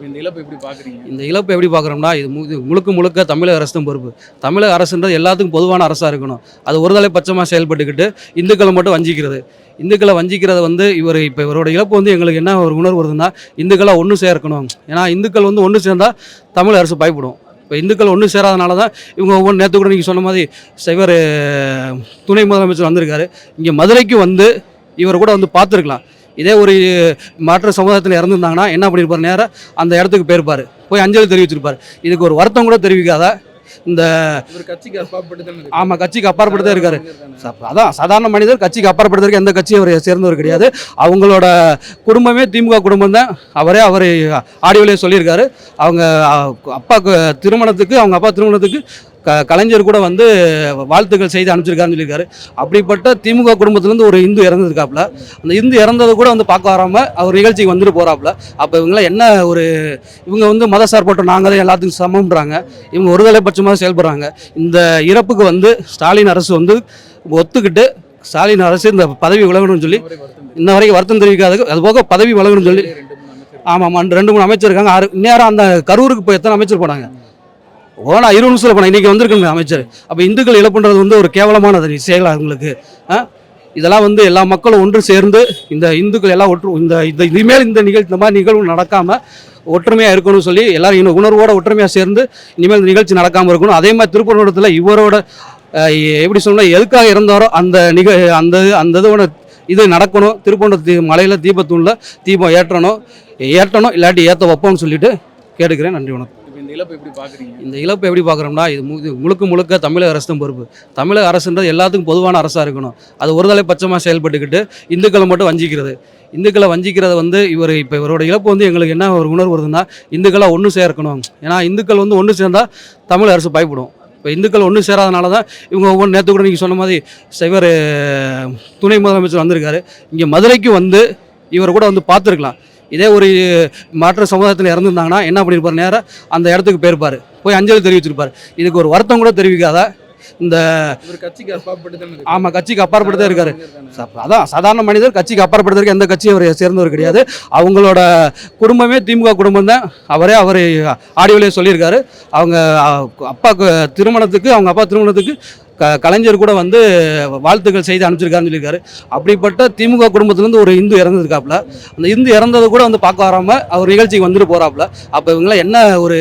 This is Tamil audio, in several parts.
இப்போ இந்த இழப்பு எப்படி பார்க்குறீங்க இந்த இழப்பை எப்படி பார்க்குறோம்னா இது மு- முழுக்க முழுக்க தமிழக அரசு தான் பொறுப்பு. தமிழக அரசுன்றது எல்லாத்துக்கும் பொதுவான அரசாக இருக்கணும். அது ஒரு பட்சமாக செயல்பட்டுக்கிட்டு இந்துக்களை மட்டும் வஞ்சிக்கிறது. இந்துக்களை வஞ்சிக்கிறத வந்து இவர் இப்போ இவரோட இழப்பு வந்து எங்களுக்கு என்ன ஒரு உணர்வு வருதுன்னா இந்துக்களை ஒன்று சேர்க்கணும். ஏன்னா இந்துக்கள் வந்து ஒன்று சேர்ந்தால் தமிழ் அரசு பயப்படும். இப்போ இந்துக்கள் ஒன்று சேராதனால தான் இவங்க ஒவ்வொரு நேற்று கூட நீங்கள் சொன்ன மாதிரி இவர் துணை முதலமைச்சர் வந்திருக்காரு. இங்கே மதுரைக்கு வந்து இவர் கூட வந்து பார்த்துருக்கலாம். இதே ஒரு மாற்ற சமுதாயத்தில் இறந்துருந்தாங்கன்னா என்ன பண்ணியிருப்பார் நேராக அந்த இடத்துக்கு போயிருப்பார். போய் அஞ்சலி தெரிவிச்சிருப்பார். இதுக்கு ஒரு வருத்தம் கூட தெரிவிக்காத இந்த கட்சிக்கு அப்பாற்பட்டு தானே ஆமா, கட்சிக்கு அப்பாற்பட்டு தான் இருக்காரு. அதான் சாதாரண மனிதர் கட்சிக்கு அப்பாற்படுறதுக்கு எந்த கட்சியும் அவர் சேர்ந்தவர் கிடையாது. அவங்களோட குடும்பமே திமுக குடும்பம் தான். அவரே அவர் ஆடியோலேயே சொல்லியிருக்காரு. அவங்க அப்பாவுக்கு திருமணத்துக்கு அவங்க அப்பா திருமணத்துக்கு க கலைஞர் கூட வந்து வாழ்த்துக்கள் செய்து அனுப்பிச்சிருக்காருன்னு சொல்லியிருக்காரு. அப்படிப்பட்ட திமுக குடும்பத்துலேருந்து ஒரு இந்து இறந்துருக்காப்புல. அந்த இந்து இறந்ததை கூட வந்து பார்க்க வராமல் அவர் நிகழ்ச்சிக்கு வந்துட்டு போகிறாப்புல அப்போ இவங்களாம் என்ன ஒரு இவங்க வந்து மத சார்பற்ற நாங்கள் தான் எல்லாத்துக்கும் சமம்ன்றாங்க. இவங்க ஒருதலை பட்சமாக செயல்படுறாங்க. இந்த இறப்புக்கு வந்து ஸ்டாலின் அரசு வந்து ஒத்துக்கிட்டு ஸ்டாலின் அரசு இந்த பதவி விலகணும்னு சொல்லி இன்ன வரைக்கும் வருத்தம் தெரிவிக்காதது அது போக பதவி விலகணும்னு சொல்லி. ஆமாம் ரெண்டு மூணு அமைச்சர் இருக்காங்க. ஆறு நேரம் அந்த கரூருக்கு போய் எத்தனை அமைச்சர் போனாங்க? ஓனா இருபது நிமிஷத்தில் போனாங்க இன்றைக்கி வந்திருக்குங்க அமைச்சர். அப்போ இந்துக்கள் இழப்புன்றது வந்து ஒரு கேவலமானது செயலாக அவங்களுக்கு இதெல்லாம் வந்து எல்லா மக்களும் ஒன்று சேர்ந்து இந்த இந்துக்கள் எல்லாம் ஒற்று இந்த இந்த இனிமேல் இந்த நிகழ்ச்சி இந்த மாதிரி நிகழ்வு நடக்காமல் ஒற்றுமையாக இருக்கணும்னு சொல்லி எல்லாரும் இன்னும் உணர்வோடு ஒற்றுமையாக சேர்ந்து இனிமேல் இந்த நிகழ்ச்சி நடக்காமல் இருக்கணும். அதே மாதிரி திருப்பரங்குன்றத்தில் இவரோட எப்படி சொன்னால் எதுக்காக இருந்தாரோ அந்த நிக அந்த அந்த இதோட இது நடக்கணும். திருப்பரங்குன்ற தீ மலையில் தீபத்தூணில் தீபம் ஏற்றணும். ஏற்றணும் இல்லாட்டி ஏற்ற வைப்போம்னு சொல்லிட்டு கேட்டுக்கிறேன். நன்றி வணக்கம். இந்த இழப்பு எப்படி பார்க்குறீங்க? இந்த இழப்பை எப்படி பார்க்குறோம்னா இது மு- முழுக்க முழுக்க தமிழக அரசு தான் பொறுப்பு. தமிழக அரசுன்றது எல்லாத்துக்கும் பொதுவான அரசாக இருக்கணும். அது ஒருதலை பட்சமாக செயல்பட்டுக்கிட்டு இந்துக்களை மட்டும் வஞ்சிக்கிறது. இந்துக்களை வஞ்சிக்கிறத வந்து இவர் இப்போ இவரோட இழப்பு வந்து எங்களுக்கு என்ன ஒரு உணர்வு வருதுன்னா இந்துக்களை ஒன்று சேர்க்கணும். ஏன்னா இந்துக்கள் வந்து ஒன்று சேர்ந்தால் தமிழ் அரசு பயப்படும். இப்போ இந்துக்கள் ஒன்று சேராதனால தான் இவங்க ஒவ்வொரு நேற்று கூட நீங்கள் சொன்ன மாதிரி இவர் துணை முதலமைச்சர் வந்திருக்காரு. இங்கே மதுரைக்கு வந்து இவர் கூட வந்து பார்த்துருக்கலாம். இதே ஒரு மாற்ற சமுதாயத்தில் இறந்துருந்தாங்கன்னா என்ன பண்ணியிருப்பார் நேராக அந்த இடத்துக்கு போயிருப்பார். போய் அஞ்சலி தெரிவிச்சிருப்பார். இதுக்கு ஒரு வருத்தம் கூட தெரிவிக்காத இந்த கட்சிக்கு அப்பாற்பட்டு ஆமாம் கட்சிக்கு அப்பாற்பட்டு தான் இருக்காரு அதான் சாதாரண மனிதர் கட்சிக்கு அப்பாற்படுறதுக்கு எந்த கட்சியும் அவர் சேர்ந்தவர் கிடையாது. அவங்களோட குடும்பமே திமுக குடும்பம் தான். அவரே அவர் ஆடியோலேயே சொல்லியிருக்காரு. அவங்க அப்பாவுக்கு திருமணத்துக்கு அவங்க அப்பா திருமணத்துக்கு க கலைஞர் கூட வந்து வாழ்த்துக்கள் செய்து அனுப்பிச்சிருக்காருன்னு சொல்லியிருக்காரு. அப்படிப்பட்ட திமுக குடும்பத்திலேருந்து ஒரு இந்து இறந்துருக்காப்புல. அந்த இந்து இறந்ததை கூட வந்து பார்க்க வராமல் அவர் நிகழ்ச்சிக்கு வந்துட்டு போகிறாப்புல அப்போ இவங்களாம் என்ன ஒரு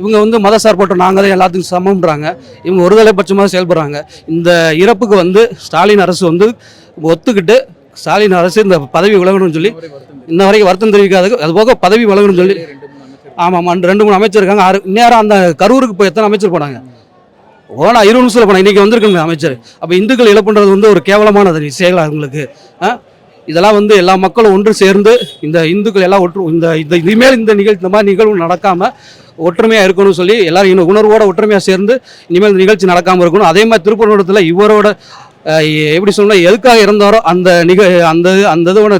இவங்க வந்து மத சார்பற்ற நாங்கள் தான் எல்லாத்துக்கும் சமம்ன்றாங்க. இவங்க ஒருதலை பட்சமாக செயல்படுறாங்க. இந்த இறப்புக்கு வந்து ஸ்டாலின் அரசு வந்து ஒத்துக்கிட்டு ஸ்டாலின் அரசு இந்த பதவி விலகணும்னு சொல்லி இன்ன வரைக்கும் வருத்தம் தெரிவிக்காது அது போக பதவி விலகணும்னு சொல்லி ஆமாம் ஆமாம் ரெண்டு மூணு அமைச்சர் இருக்காங்க. ஆறு நேரம் அந்த கரூருக்கு போய் எத்தனை அமைச்சர் போனாங்க? ஓனா இருபது நிமிஷத்தில் போனேன் இன்றைக்கி வந்திருக்குங்க அமைச்சர். அப்போ இந்துக்கள் இழப்புன்றது வந்து ஒரு கேவலமானது செயலா அவங்களுக்கு இதெல்லாம் வந்து எல்லா மக்களும் ஒன்று சேர்ந்து இந்த இந்துக்கள் எல்லாம் ஒற்று இந்த இந்த இனிமேல் இந்த நிகழ்ச்சி இந்த மாதிரி நிகழ்வு நடக்காமல் ஒற்றுமையாக இருக்கணும்னு சொல்லி எல்லாரும் இன்னும் உணர்வோட ஒற்றுமையாக சேர்ந்து இனிமேல் இந்த நிகழ்ச்சி நடக்காமல் இருக்கணும். அதே மாதிரி திருப்பரங்குன்றத்தில் இவரோட எப்படி சொன்னால் எதுக்காக இருந்தாரோ அந்த நிக அந்த அந்த இதோட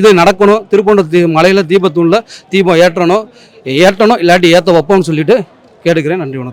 இது நடக்கணும். திருப்பரங்குன்ற தீ மலையில் தீபத்தூணில் தீபம் ஏற்றணும். ஏற்றணும் இல்லாட்டி ஏற்ற வைப்போம்னு சொல்லிட்டு கேட்டுக்கிறேன். நன்றி வணக்கம்.